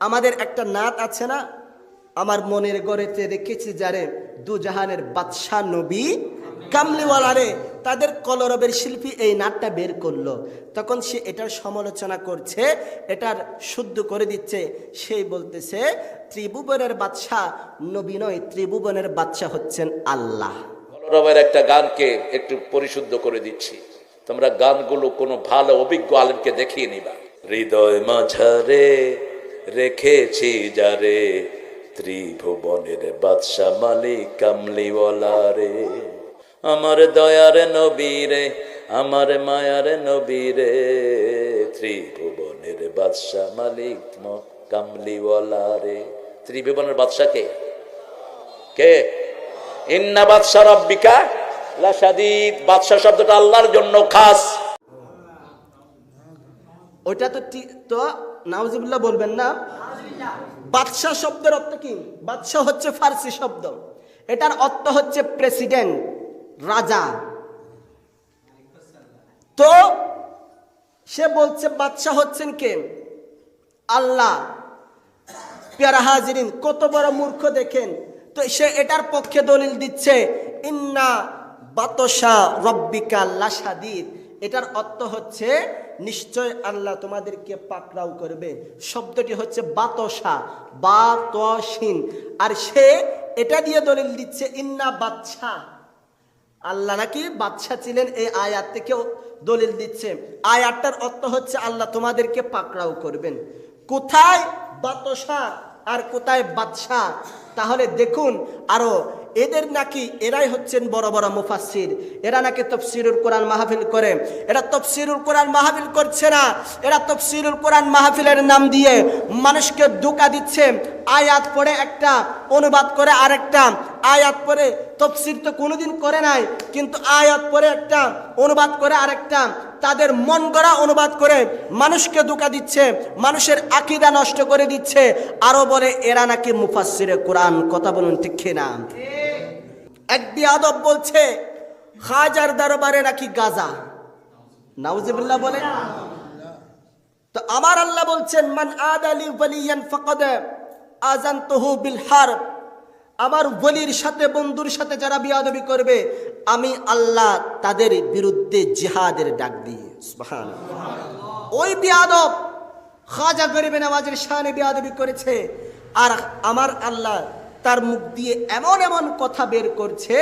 আমাদের একটা নাত আছে না, আমার মনের গড়েতে রেখেছি যারে দু জাহানের বাদশাহ নবী কামলিওয়ালারে তাদের কলরবের শিল্পী এই নাটটা বের করল। তখন সে এটার সমালোচনা করছে, এটার শুদ্ধ করে দিচ্ছে। সেই বলতেছে, ত্রিভুবনের বাদশাহ নবী নয়, ত্রিভুবনের বাদশাহ হচ্ছেন আল্লাহ। কলরবের একটা গানকে একটু পরিশুদ্ধ করে দিচ্ছি। তোমরা গানগুলো কোনো ভালো, অভিজ্ঞ আলেমকে দেখিয়ে নিবা। হৃদয় মাঝারে রেখেছি যারে, ত্রিভুবনের বাদশা মালিক কামলিওয়ালা রে। আমার দয়ার নবীরে আমার মায়ার নবীরে ত্রিভুবনের বাদশা মালিক কামলিওয়ালা রে। ত্রিভুবনের বাদশা কে? কে? ইন্না বাদশা রব্বিকা লাসাদিদ বাদশা শব্দটা আল্লাহর জন্য খাস। ওইটা তো তো নাউজিবুল্লাহ বলবেন না? বাদশাহ শব্দের অর্থ কি? বাদশাহ হচ্ছে ফার্সি শব্দ। এটার অর্থ হচ্ছে প্রেসিডেন্ট, রাজা। তো সে বলছে, বাদশাহ হচ্ছেন কে? আল্লাহ। পেয়ারা হাজিরিন, কত বড় মূর্খ দেখেন। তো সে এটার পক্ষে দলিল দিচ্ছে, ইন্না বাতসা রব্বিকা লাসাদিদ এটার অর্থ হচ্ছে, নিশ্চয় আল্লাহ তোমাদেরকে পাকড়াও করবে। শব্দটি হচ্ছে বাতসা বা তসিন আর সে এটা দিয়ে দলিল দিচ্ছে, ইন্না বাদশা আল্লাহ নাকি বাদশা ছিলেন এই আয়াত থেকেও দলিল দিচ্ছে। আয়াতটার অর্থ হচ্ছে, আল্লাহ তোমাদেরকে পাকড়াও করবেন। কোথায় বাতসা আর কোথায় বাদশাহ তাহলে দেখুন, আরও এদের নাকি এরাই হচ্ছেন বড় বড় মুফাসির এরা নাকি তফসিরুল কোরআন মাহফিল করে। এরা তফসিরুল কোরআন মাহফিল করছে না। এরা তফসিরুল কোরআন মাহফিলের নাম দিয়ে মানুষকে ধোকা দিচ্ছে। আয়াত পড়ে একটা, অনুবাদ করে আরেকটা। আয়াত পরে তফসির তো কোনোদিন করে নাই, কিন্তু আয়াত পরে একটা, অনুবাদ করে আরেকটা। তাদের মন গড়া অনুবাদ করে মানুষকে ধোকা দিচ্ছে, মানুষের আকিদা নষ্ট করে দিচ্ছে। আরও বলে, এরা নাকি মুফাসসিরে কোরআন, কথা বলুন ঠিক না এক বিয়াদব বলছে হাজার দরবারে নাকি গাজা? নাউজিবুল্লাহ বলে। তো আমার আল্লাহ বলছেন, মান আদালি ওয়ালিয়ান ফাকাদ আযানতুহু বিল হারব। আমার ওলির সাথে, বন্ধুর সাথে যারা বিয়াদবি করবে, আমি আল্লাহ তাদের বিরুদ্ধে জিহাদের ডাক দিই। সুবহানাল্লাহ। ওই বিয়াদব খাজা গরিবে নামাজের শানে বিয়াদবি করেছে, আর আমার আল্লাহ তার মুখ দিয়ে এমন এমন কথা বের করছে,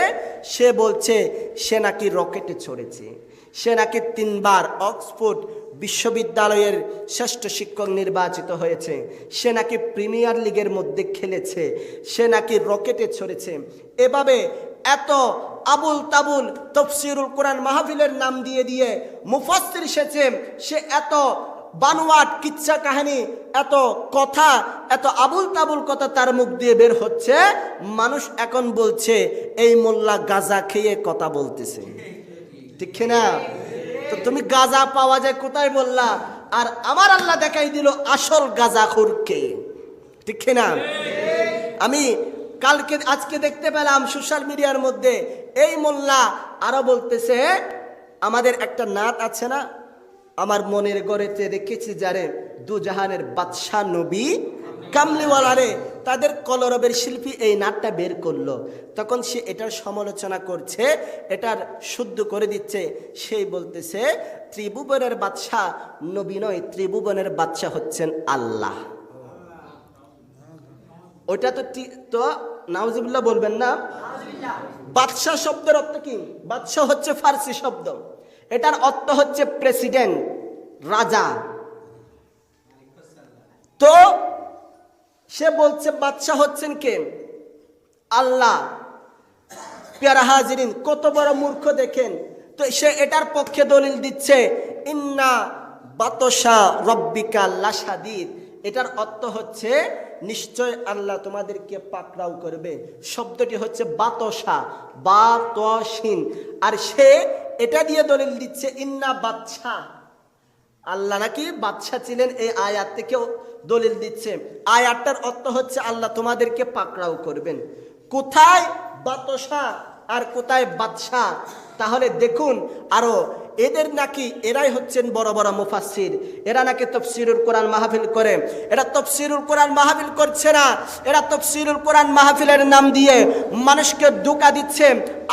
সে বলছে, সে নাকি রকেটে ছড়েছে সে নাকি তিনবার অক্সফোর্ড বিশ্ববিদ্যালয়ের শ্রেষ্ঠ শিক্ষক নির্বাচিত হয়েছে। সে নাকি প্রিমিয়ার লিগের মধ্যে খেলেছে। সে নাকি রকেটে ছড়েছে এভাবে এত আবুল তাবুল তফসিরুল কোরআন মাহফিলের নাম দিয়ে দিয়ে মুফাসসির এসেছে। সে এত বানোয়াট কিচ্ছা কাহিনী, এত কথা, এত আবুল তাবুল কথা তার মুখ দিয়ে বের হচ্ছে। মানুষ এখন বলছে, এই মোল্লা গাজা খেয়ে কথা বলতেছে। ঠিক না? তো তুমি গাজা পাওয়া যায় কোথায় বললা? আর আমার আল্লাহ দেখাই দিল আসল গাজা খুরকে। ঠিক না? আমি কালকে, আজকে দেখতে পেলাম সোশ্যাল মিডিয়ার মধ্যে, এই মোল্লা, আরও বলতেছে, আমাদের একটা নাত আছে না? আমার মনের গড়েতে রেখেছি যারে দু জাহানের বাদশাহ নবী। কামলিওয়ালারে তাদের কলরবের শিল্পী এই নাটটা বের করল। তখন সে এটার সমালোচনা করছে এটার শুদ্ধ করে দিচ্ছে। সেই বলতেছে ত্রিভুবনের বাদশাহ নবী নয় ত্রিভুবনের বাদশাহ হচ্ছেন আল্লাহ। ওটা তো তো নাউজিবুল্লাহ বলবেন না? বাদশাহ শব্দের অর্থ কি? বাদশাহ হচ্ছে ফার্সি শব্দ। এটার অর্থ হচ্ছে প্রেসিডেন্ট, রাজা। তো সে বলছে, বাদশাহ হচ্ছেন কে? আল্লাহ। পেয়ারা হাজিরিন, কত বড় মূর্খ দেখেন। তো সে এটার পক্ষে দলিল দিচ্ছে, ইন্না বাতসা রব্বিকা লাসাদিদ এটার অর্থ হচ্ছে, নিশ্চয় আল্লাহ তোমাদেরকে পাকড়াও করবে। শব্দটি হচ্ছে বাতসা বা আর সে এটা দিয়ে দলিল দিচ্ছে, ইন্না বাদশাহ আল্লাহ নাকি বাদশা ছিলেন এই আয়াত থেকেও দলিল দিচ্ছে। আয়াতটার অর্থ হচ্ছে, আল্লাহ তোমাদেরকে পাকড়াও করবেন। কোথায় বাতসা আর কোথায় বাদশাহ তাহলে দেখুন, আরও এদের নাকি এরাই হচ্ছেন বড় বড় মুফাসসির। এরা নাকি তফসিরুল কোরআন মাহফিল করে। এরা তফসিরুল কোরআন মাহফিল করছে না। এরা তফসিরুল কোরআন মাহফিলের নাম দিয়ে মানুষকে ধোকা দিচ্ছে।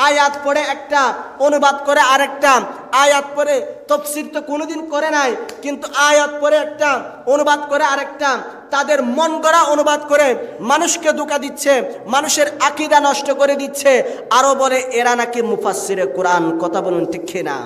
আয়াত পড়ে একটা, অনুবাদ করে আরেকটা। আয়াত পড়ে তফসির তো কোনোদিন করে নাই, কিন্তু আয়াত পরে একটা, অনুবাদ করে আরেকটা। তাদের মন গড়া অনুবাদ করে মানুষকে ধোকা দিচ্ছে, মানুষের আকিদা নষ্ট করে দিচ্ছে। আরও বলে, এরা নাকি মুফাসসিরে কোরআন, কথা বলুন ঠিক না